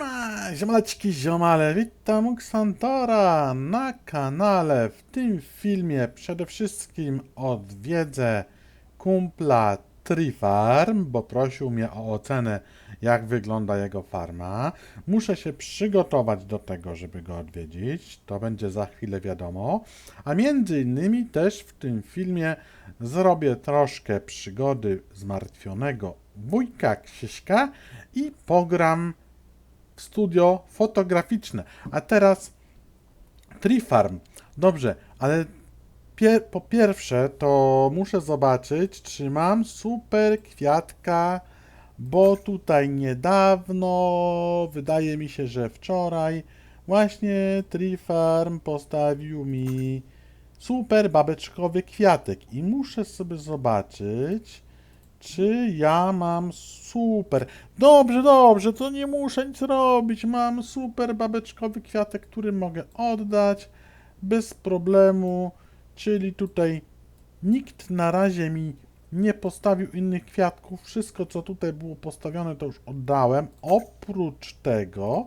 Siema, ziomalaczki, ziomale, witam Xantora na kanale. W tym filmie przede wszystkim odwiedzę kumpla Trifarm, bo prosił mnie o ocenę, jak wygląda jego farma. Muszę się przygotować do tego, żeby go odwiedzić, to będzie za chwilę wiadomo. A między innymi też w tym filmie zrobię troszkę przygody zmartwionego wujka Krzyśka i pogram studio fotograficzne. A teraz Trifarm. Dobrze, ale pie po pierwsze to muszę zobaczyć, czy mam super kwiatka, bo tutaj niedawno, wydaje mi się, że wczoraj, właśnie Trifarm postawił mi super babeczkowy kwiatek i muszę sobie zobaczyć, czy ja mam super. Dobrze, dobrze, to nie muszę nic robić. Mam super babeczkowy kwiatek, który mogę oddać bez problemu. Czyli tutaj nikt na razie mi nie postawił innych kwiatków. Wszystko, co tutaj było postawione, to już oddałem. Oprócz tego,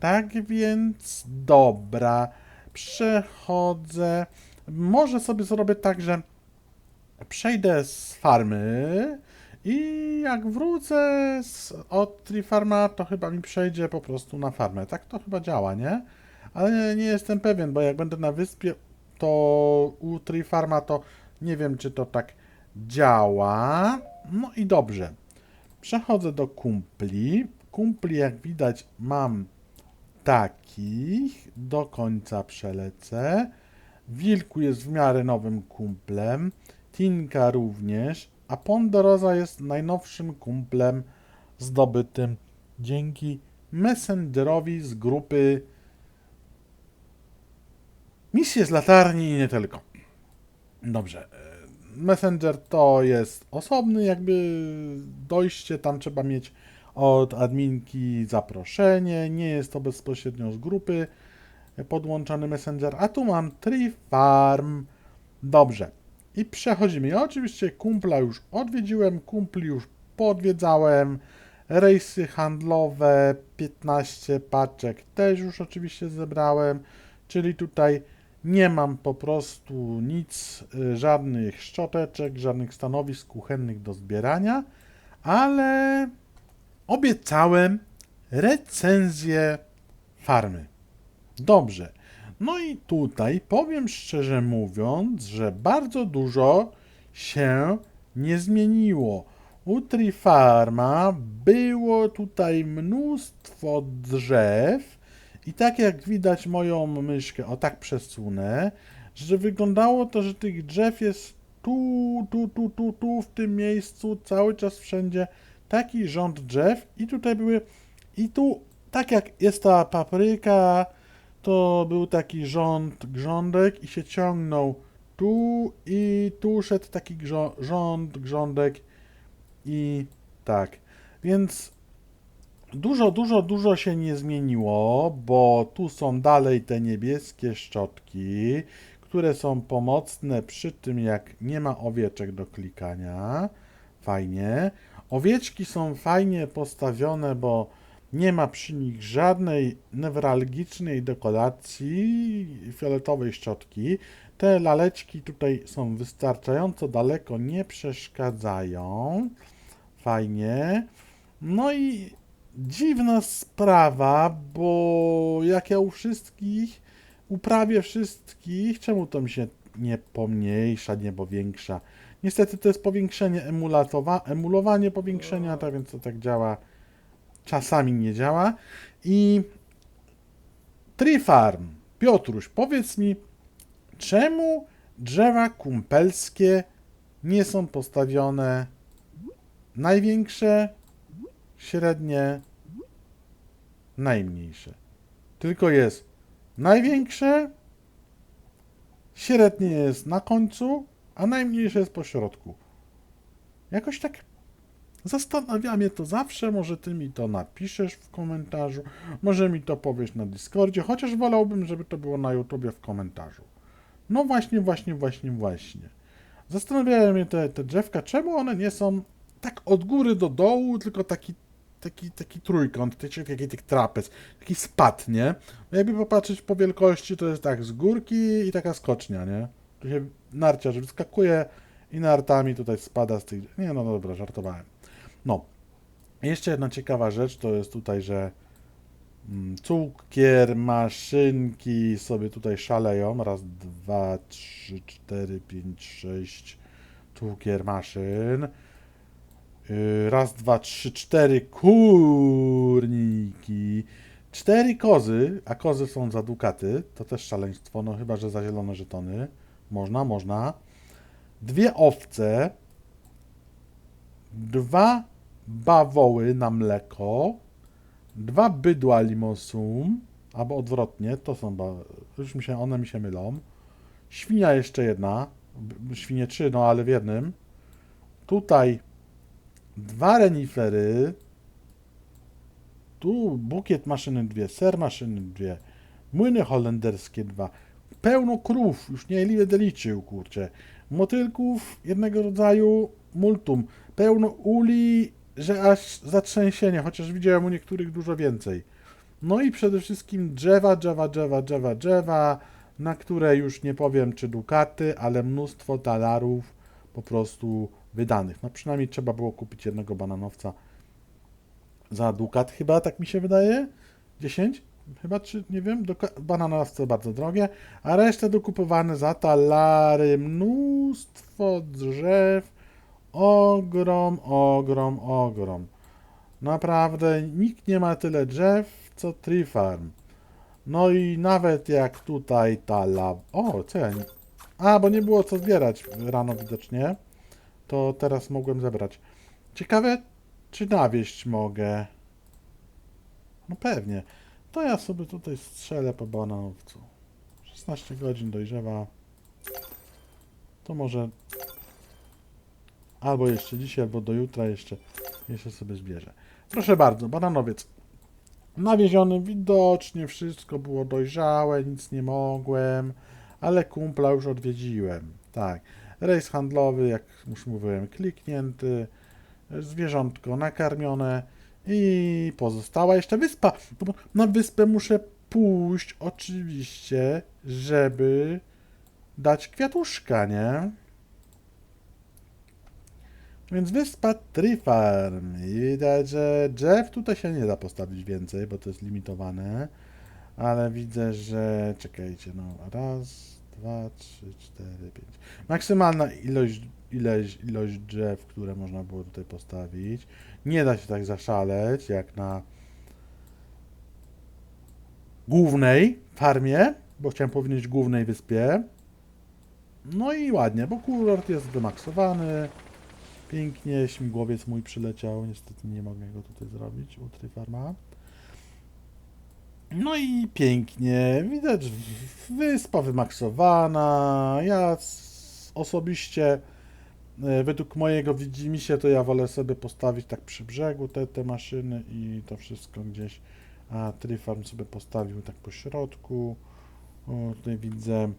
tak więc dobra, przechodzę. Może sobie zrobię tak, że przejdę z farmy i jak wrócę z, od Trifarma, to chyba mi przejdzie po prostu na farmę. Tak to chyba działa, nie? Ale nie, nie jestem pewien, bo jak będę na wyspie, to u Trifarma to nie wiem, czy to tak działa. No i dobrze. Przechodzę do kumpli. Kumpli, jak widać, mam takich. Do końca przelecę. Wilku jest w miarę nowym kumplem. Tinka również. A Ponderosa jest najnowszym kumplem zdobytym dzięki Messengerowi z grupy Misje z latarni i nie tylko. Dobrze. e, Messenger to jest osobny, jakby dojście, tam trzeba mieć od adminki zaproszenie, nie jest to bezpośrednio z grupy podłączony Messenger, a tu mam Trifarm. Dobrze. I przechodzimy. Ja oczywiście kumpla już odwiedziłem, kumpli już podwiedzałem, rejsy handlowe, 15 paczek też już oczywiście zebrałem, czyli tutaj nie mam po prostu nic, y, żadnych szczoteczek, żadnych stanowisk kuchennych do zbierania, ale obiecałem recenzję farmy. Dobrze. No i tutaj powiem szczerze mówiąc, że bardzo dużo się nie zmieniło. U Trifarma było tutaj mnóstwo drzew i tak jak widać moją myszkę, o tak przesunę, że wyglądało to, że tych drzew jest tu, tu, tu, tu, tu, w tym miejscu, cały czas wszędzie taki rząd drzew i tutaj były, i tu, tak jak jest ta papryka, to był taki rząd, grządek i się ciągnął tu i tu szedł taki rząd, grządek i tak. Więc dużo, dużo, dużo się nie zmieniło, bo tu są dalej te niebieskie szczotki, które są pomocne przy tym, jak nie ma owieczek do klikania. Fajnie. Owieczki są fajnie postawione, bo nie ma przy nich żadnej newralgicznej dekoracji fioletowej szczotki. Te laleczki tutaj są wystarczająco daleko, nie przeszkadzają. Fajnie. No i dziwna sprawa, bo jak ja u wszystkich, uprawię wszystkich, czemu to mi się nie pomniejsza, nie powiększa? Niestety to jest powiększenie emulatowa, emulowanie powiększenia, tak więc to tak działa czasami nie działa. I Trifarm, Piotruś, powiedz mi, czemu drzewa kumpelskie nie są postawione największe, średnie, najmniejsze? Tylko jest największe, średnie jest na końcu, a najmniejsze jest po środku. Jakoś tak Zastanawia mnie to zawsze, może ty mi to napiszesz w komentarzu, może mi to powiesz na Discordzie, chociaż wolałbym, żeby to było na YouTubie w komentarzu. No właśnie, właśnie, właśnie, właśnie. Zastanawiają mnie te, te drzewka, czemu one nie są tak od góry do dołu, tylko taki taki, taki trójkąt, taki, taki, taki trapez, taki spad, nie? No jakby popatrzeć po wielkości, to jest tak z górki i taka skocznia, nie? Tu się narciarz wyskakuje i nartami tutaj spada z tych... Nie, no dobra, żartowałem. No. Jeszcze jedna ciekawa rzecz to jest tutaj, że mm, cukier, maszynki sobie tutaj szaleją. Raz, dwa, trzy, cztery, pięć, sześć cukier, maszyn. Yy, Raz, dwa, trzy, cztery kurniki. Cztery kozy, a kozy są za dukaty. To też szaleństwo, no chyba, że za zielone żetony. Można, można. Dwie owce. Dwa bawoły na mleko. Dwa bydła limosum. Albo odwrotnie, to są, już mi się, one mi się mylą. Świnia jeszcze jedna. Świnie trzy, no ale w jednym. Tutaj dwa renifery. Tu bukiet maszyny dwie, ser maszyny dwie, młyny holenderskie dwa. Pełno krów, już nie będę liczył, kurczę. Motylków jednego rodzaju multum. Pełno uli, że aż zatrzęsienie, chociaż widziałem u niektórych dużo więcej. No i przede wszystkim drzewa, drzewa, drzewa, drzewa, drzewa, na które już nie powiem czy dukaty, ale mnóstwo talarów po prostu wydanych. No przynajmniej trzeba było kupić jednego bananowca za dukat chyba, tak mi się wydaje. 10? Chyba, czy nie wiem, bananowce bardzo drogie, a resztę dokupowane za talary, mnóstwo drzew, ogrom, ogrom, ogrom. Naprawdę nikt nie ma tyle drzew, co Tree Farm. No i nawet jak tutaj ta lawa... O, co ja nie... A, bo nie było co zbierać rano widocznie. To teraz mogłem zebrać. Ciekawe, czy nawieść mogę. No pewnie. To ja sobie tutaj strzelę po bananowcu. 16 godzin dojrzewa. To może albo jeszcze dzisiaj, albo do jutra jeszcze, jeszcze sobie zbierze. Proszę bardzo, bananowiec. Nawieziony widocznie, wszystko było dojrzałe, nic nie mogłem, ale kumpla już odwiedziłem. Tak. Rejs handlowy, jak już mówiłem, kliknięty, zwierzątko nakarmione i pozostała jeszcze wyspa. No na wyspę muszę pójść oczywiście, żeby dać kwiatuszka, nie? Więc wyspa Tree Farm. I widać, że drzew tutaj się nie da postawić więcej, bo to jest limitowane. Ale widzę, że... Czekajcie, no. Raz, dwa, trzy, cztery, pięć. Maksymalna ilość, ilość, ilość drzew, które można było tutaj postawić. Nie da się tak zaszaleć, jak na głównej farmie, bo chciałem powiedzieć głównej wyspie. No i ładnie, bo kurort jest wymaksowany. Pięknie, śmigłowiec mój przyleciał. Niestety nie mogę go tutaj zrobić u Tryfarma. No i pięknie, widać wyspa wymaksowana. Ja osobiście, e, według mojego widzimisię, to ja wolę sobie postawić tak przy brzegu te, te maszyny i to wszystko gdzieś. A Tryfarm sobie postawił tak po środku. O, tutaj widzę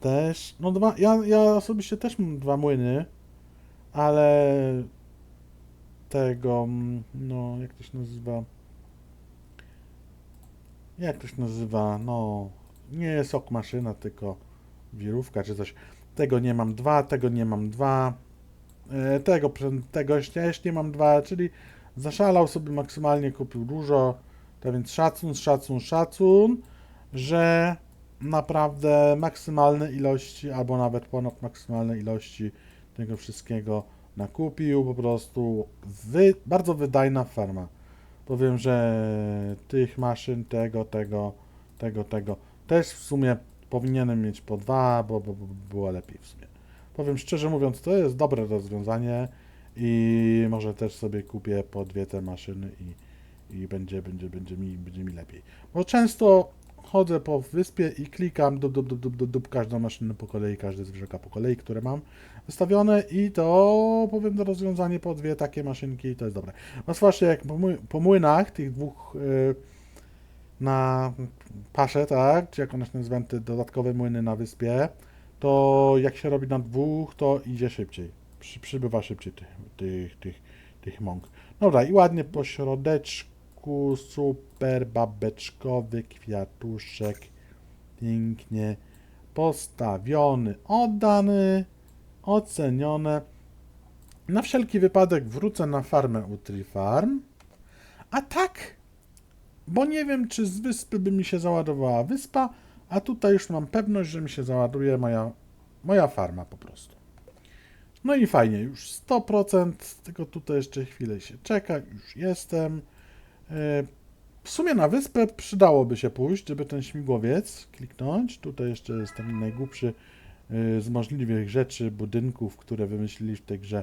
też. No dwa, ja, ja osobiście też mam dwa młyny ale tego, mm, no, jak to się nazywa? Jak to się nazywa? No, nie sok maszyna, tylko wirówka czy coś. Tego nie mam dwa, tego nie mam dwa, e, tego, tego też nie mam dwa, czyli zaszalał sobie maksymalnie, kupił dużo, to więc szacun, szacun, szacun, że naprawdę maksymalne ilości, albo nawet ponad maksymalne ilości tego wszystkiego nakupił, po prostu wy, bardzo wydajna farma. Powiem, że tych maszyn, tego, tego, tego, tego, też w sumie powinienem mieć po dwa, bo, bo, bo było lepiej w sumie. Powiem szczerze mówiąc, to jest dobre rozwiązanie i może też sobie kupię po dwie te maszyny i, i będzie, będzie, będzie, mi, będzie mi lepiej. Bo często chodzę po wyspie i klikam dup, dup, dup, dup, dup, każdą maszynę po kolei, każde zwierzaka po kolei, które mam wystawione i to powiem to rozwiązanie po dwie takie maszynki to jest dobre. No zwłaszcza jak po, po młynach tych dwóch y, na pasze, tak, czy jak one się nazywają, te dodatkowe młyny na wyspie, to jak się robi na dwóch, to idzie szybciej. Przy, przybywa szybciej tych, tych, tych, tych mąk. Dobra, i ładnie po środeczku, super babeczkowy kwiatuszek, pięknie postawiony, oddany, ocenione. Na wszelki wypadek wrócę na farmę Utri Farm. A tak, bo nie wiem, czy z wyspy by mi się załadowała wyspa, a tutaj już mam pewność, że mi się załaduje moja, moja farma po prostu. No i fajnie, już 100%, tylko tutaj jeszcze chwilę się czeka, już jestem. E, W sumie na wyspę przydałoby się pójść, żeby ten śmigłowiec kliknąć. Tutaj jeszcze jest ten najgłupszy e, z możliwych rzeczy, budynków, które wymyślili w tej grze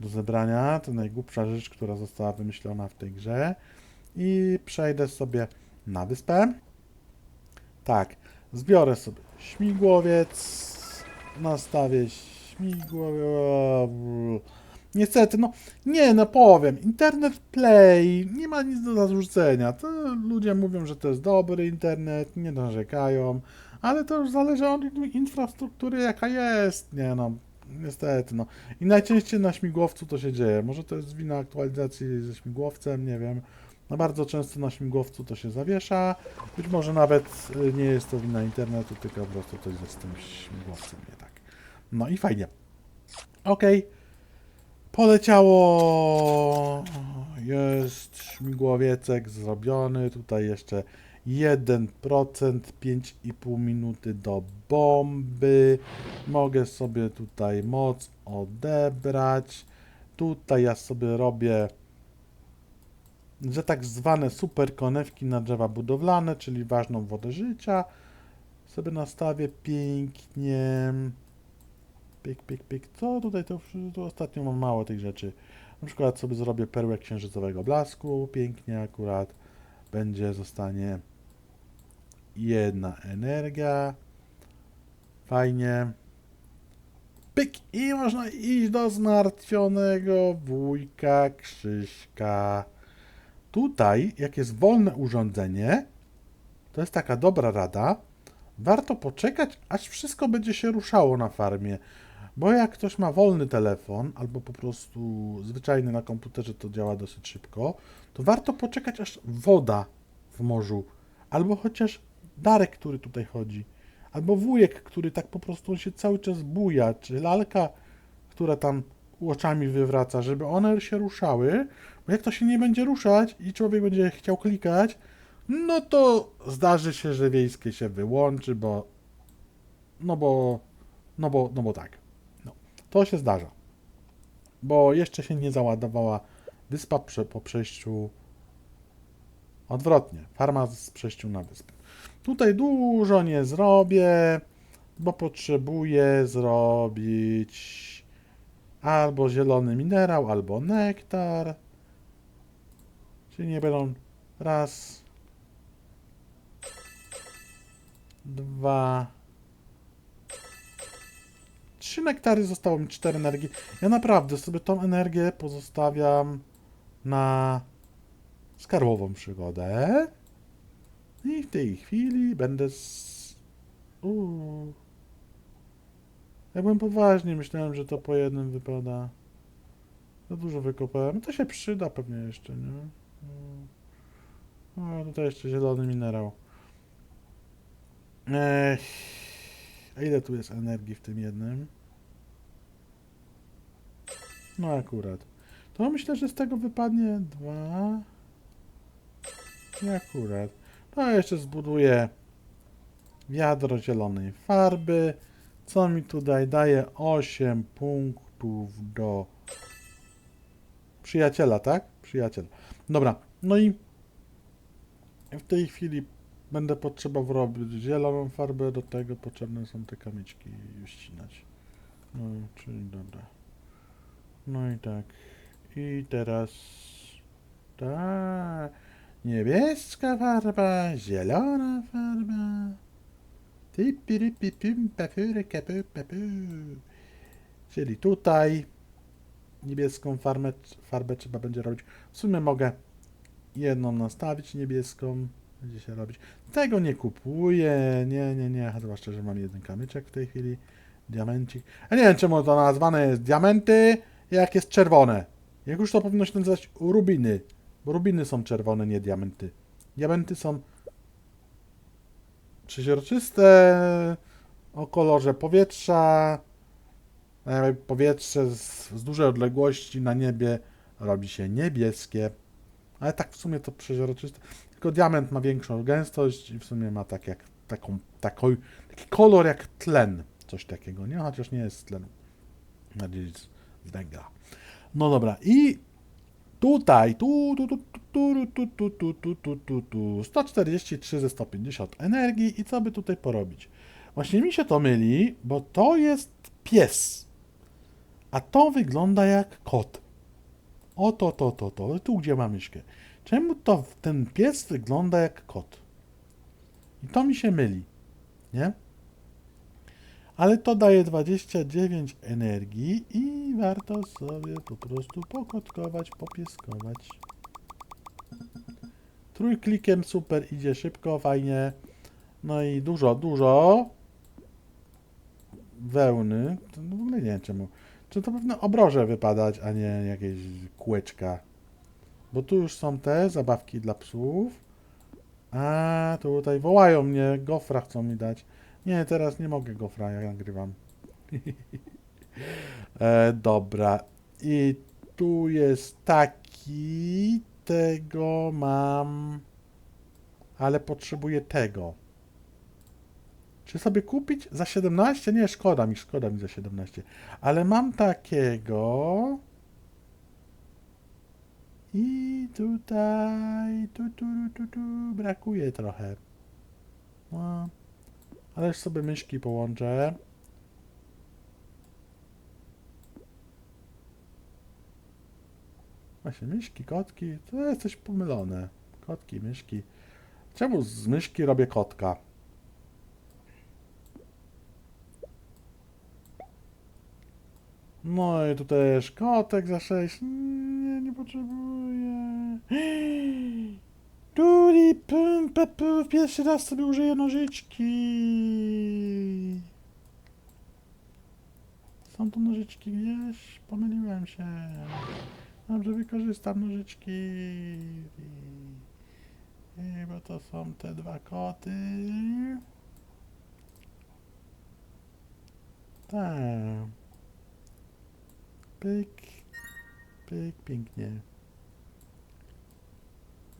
do zebrania. To najgłupsza rzecz, która została wymyślona w tej grze. I przejdę sobie na wyspę. Tak, zbiorę sobie śmigłowiec, nastawię śmigłowiec. Niestety, no nie, no powiem, internet play, nie ma nic do zarzucenia. To ludzie mówią, że to jest dobry internet, nie narzekają, ale to już zależy od infrastruktury, jaka jest. Nie no, niestety, no. I najczęściej na śmigłowcu to się dzieje. Może to jest wina aktualizacji ze śmigłowcem, nie wiem. No bardzo często na śmigłowcu to się zawiesza. Być może nawet y, nie jest to wina internetu, tylko po prostu coś jest z tym śmigłowcem nie tak. No i fajnie. Okej. Poleciało. Jest śmigłowiecek zrobiony. Tutaj jeszcze 1%, 5,5 minuty do bomby. Mogę sobie tutaj moc odebrać. Tutaj ja sobie robię że tak zwane super konewki na drzewa budowlane, czyli ważną wodę życia. Sobie nastawię pięknie. Pik, pik, pik. Co tutaj? To, to ostatnio mam mało tych rzeczy. Na przykład sobie zrobię perłę księżycowego blasku. Pięknie akurat. Będzie, zostanie jedna energia. Fajnie. Pyk! I można iść do zmartwionego wujka Krzyśka. Tutaj, jak jest wolne urządzenie, to jest taka dobra rada, warto poczekać, aż wszystko będzie się ruszało na farmie. Bo jak ktoś ma wolny telefon, albo po prostu zwyczajny na komputerze to działa dosyć szybko, to warto poczekać, aż woda w morzu, albo chociaż Darek, który tutaj chodzi, albo wujek, który tak po prostu się cały czas buja, czy lalka, która tam oczami wywraca, żeby one się ruszały, bo jak to się nie będzie ruszać i człowiek będzie chciał klikać, no to zdarzy się, że wiejskie się wyłączy, bo no bo no bo no bo tak. To się zdarza. Bo jeszcze się nie załadowała wyspa po przejściu odwrotnie, farma z przejściu na wyspę. Tutaj dużo nie zrobię, bo potrzebuję zrobić albo zielony minerał, albo nektar. Czyli nie będą raz, dwa, trzy nektary, zostało mi cztery energii. Ja naprawdę sobie tą energię pozostawiam na skarbową przygodę. I w tej chwili będę z... Uuu. Ja byłem poważnie, myślałem, że to po jednym wypada. Za dużo wykopałem. To się przyda pewnie jeszcze, nie? No, O, tutaj jeszcze zielony minerał. Ech. A ile tu jest energii w tym jednym? No akurat. To myślę, że z tego wypadnie dwa. I akurat. To jeszcze zbuduję wiadro zielonej farby. Co mi tutaj daje 8 punktów do przyjaciela, tak? Przyjaciel. Dobra, no i w tej chwili będę potrzebował robić zieloną farbę, do tego potrzebne są te kamiczki ścinać. No, czyli dobra. No i tak. I teraz ta niebieska farba, zielona farba. Czyli tutaj niebieską farbę, farbę trzeba będzie robić. W sumie mogę jedną nastawić niebieską. Będzie się robić. Tego nie kupuję. Nie, nie, nie. Zwłaszcza, że mam jeden kamyczek w tej chwili. Diamencik. A nie wiem, czemu to nazwane jest diamenty, jak jest czerwone. Jak już to powinno się nazywać rubiny, bo rubiny są czerwone, nie diamenty. Diamenty są przeźroczyste, o kolorze powietrza. E, Powietrze z, z dużej odległości na niebie robi się niebieskie. Ale tak w sumie to przeźroczyste. Tylko diament ma większą gęstość i w sumie ma tak jak, taką, taką, taki kolor jak tlen. Coś takiego, nie? Chociaż nie jest z tlenu. Bardziej węgla. No dobra, i tutaj, tu, tu, tu, tu, tu, tu, tu, tu, tu, tu, tu, 143 ze 150 energii i co by tutaj porobić? Właśnie mi się to myli, bo to jest pies, a to wygląda jak kot. Oto, to, to, to, tu gdzie ma myszkę. Czemu to ten pies wygląda jak kot? I to mi się myli, nie? Ale to daje 29 energii i warto sobie po prostu pokotkować, popieskować. Trójklikiem super idzie szybko, fajnie. No i dużo, dużo wełny. To w ogóle nie wiem czemu. Czy to pewne obroże wypadać, a nie jakieś kółeczka. Bo tu już są te zabawki dla psów. A tutaj wołają mnie, gofra chcą mi dać. Nie, teraz nie mogę gofra, jak nagrywam. e, dobra. I tu jest taki. Tego mam. Ale potrzebuję tego. Czy sobie kupić za 17? Nie, szkoda mi, szkoda mi za 17. Ale mam takiego. I tutaj. Tu, tu, tu, tu, brakuje trochę. No. Ale już sobie myszki połączę. Właśnie myszki, kotki, to jest coś pomylone. Kotki, myszki. Czemu z myszki robię kotka? No i tu też kotek za 6. Nie, nie potrzebuję. Tuli, pum, papu, pierwszy raz sobie użyję nożyczki. Są tu nożyczki gdzieś? Pomyliłem się. Dobrze, wykorzystam nożyczki. I, bo to są te dwa koty. Tak. Pyk. Pyk, pięknie.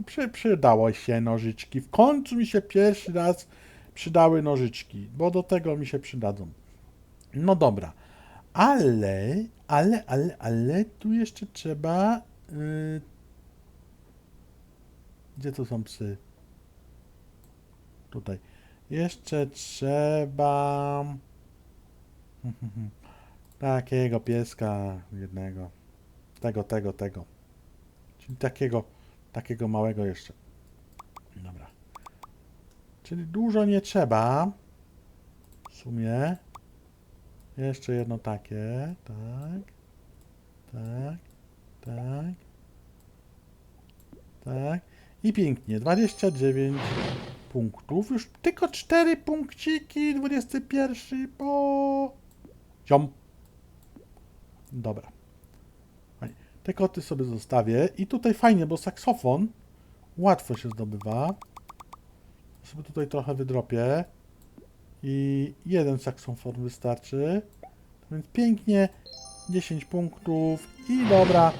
Przy, przydało się nożyczki. W końcu mi się pierwszy raz przydały nożyczki, bo do tego mi się przydadzą. No dobra. Ale, ale, ale, ale tu jeszcze trzeba. Yy... Gdzie to są psy? Tutaj. Jeszcze trzeba. Takiego pieska jednego. Tego, tego, tego. Czyli takiego, takiego małego jeszcze. Dobra. Czyli dużo nie trzeba. W sumie. Jeszcze jedno takie. Tak. Tak. Tak. Tak. I pięknie. 29 punktów. Już tylko 4 punkciki. 21 po... Ziom. Dobra. Fajnie. Te koty sobie zostawię. I tutaj fajnie, bo saksofon łatwo się zdobywa. Sobie tutaj trochę wydropię. I jeden saksofon wystarczy. Więc pięknie. 10 punktów. I dobra.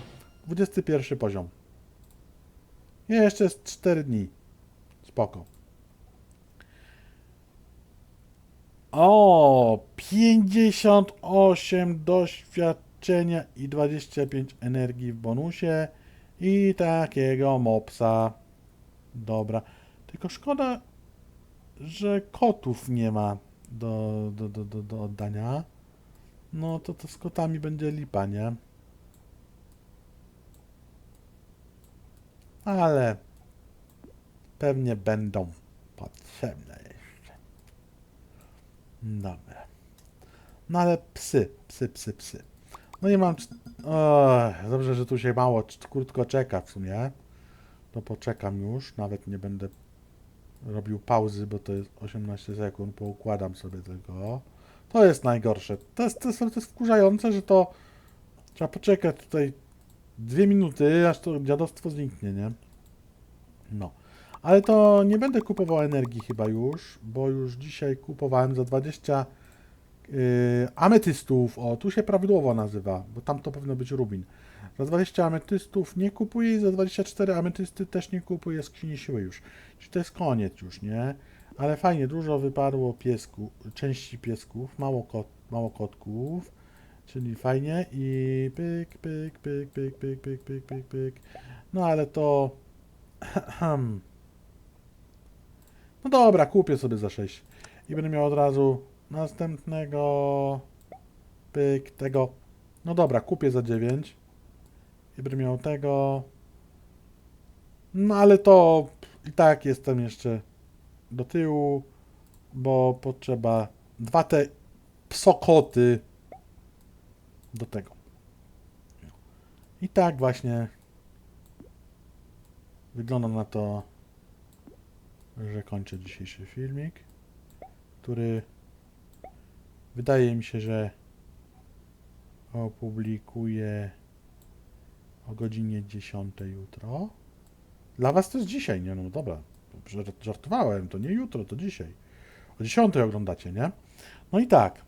21 poziom. Jeszcze jest 4 dni. Spoko. O, 58 doświadczenia i 25 energii w bonusie i takiego mopsa. Dobra. Tylko szkoda, że kotów nie ma do, do, do, do, do oddania. No to to z kotami będzie lipa, nie? Ale pewnie będą potrzebne jeszcze. Dobra. No ale psy, psy, psy, psy. No nie mam... O, dobrze, że tu się mało, krótko czeka w sumie. To poczekam już, nawet nie będę robił pauzy, bo to jest 18 sekund, poukładam sobie tego. To jest najgorsze. To jest, to jest, to jest wkurzające, że to trzeba poczekać tutaj Dwie minuty, aż to dziadostwo zniknie, nie? No. Ale to nie będę kupował energii chyba już, bo już dzisiaj kupowałem za 20 yy, ametystów. O, tu się prawidłowo nazywa, bo tam to powinno być rubin. Za 20 ametystów nie kupuję i za 24 ametysty też nie kupuję skrzyni siły już. Czyli to jest koniec już, nie? Ale fajnie, dużo wyparło piesku, części piesków, mało, kot, mało kotków, czyli fajnie i pyk, pyk, pyk, pyk, pyk, pyk, pyk, pyk, pyk. No ale to... No dobra, kupię sobie za 6 i będę miał od razu następnego pyk, tego. No dobra, kupię za 9 i będę miał tego. No ale to i tak jestem jeszcze do tyłu, bo potrzeba dwa te psokoty do tego. I tak właśnie wygląda na to, że kończę dzisiejszy filmik, który wydaje mi się, że opublikuję o godzinie 10 jutro. Dla was to jest dzisiaj, nie? No dobra, żart- żartowałem, to nie jutro, to dzisiaj. O 10 oglądacie, nie? No i tak,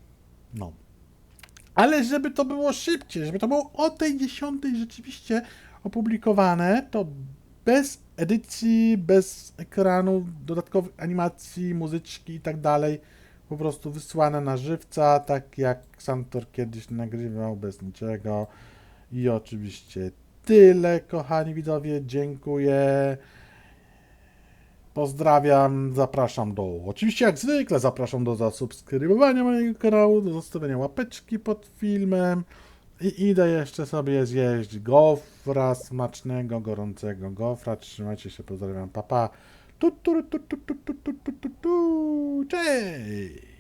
no. Ale żeby to było szybciej, żeby to było o tej 10 rzeczywiście opublikowane, to bez edycji, bez ekranu, dodatkowych animacji, muzyczki i tak dalej, po prostu wysłane na żywca, tak jak Santor kiedyś nagrywał, bez niczego. I oczywiście tyle, kochani widzowie, dziękuję. Pozdrawiam, zapraszam do, oczywiście jak zwykle zapraszam do zasubskrybowania mojego kanału, do zostawienia łapeczki pod filmem i idę jeszcze sobie zjeść gofra smacznego, gorącego gofra. Trzymajcie się, pozdrawiam, papa. Tu, tu, tu, tu, tu, tu, tu, tu, tu, tu. Cześć!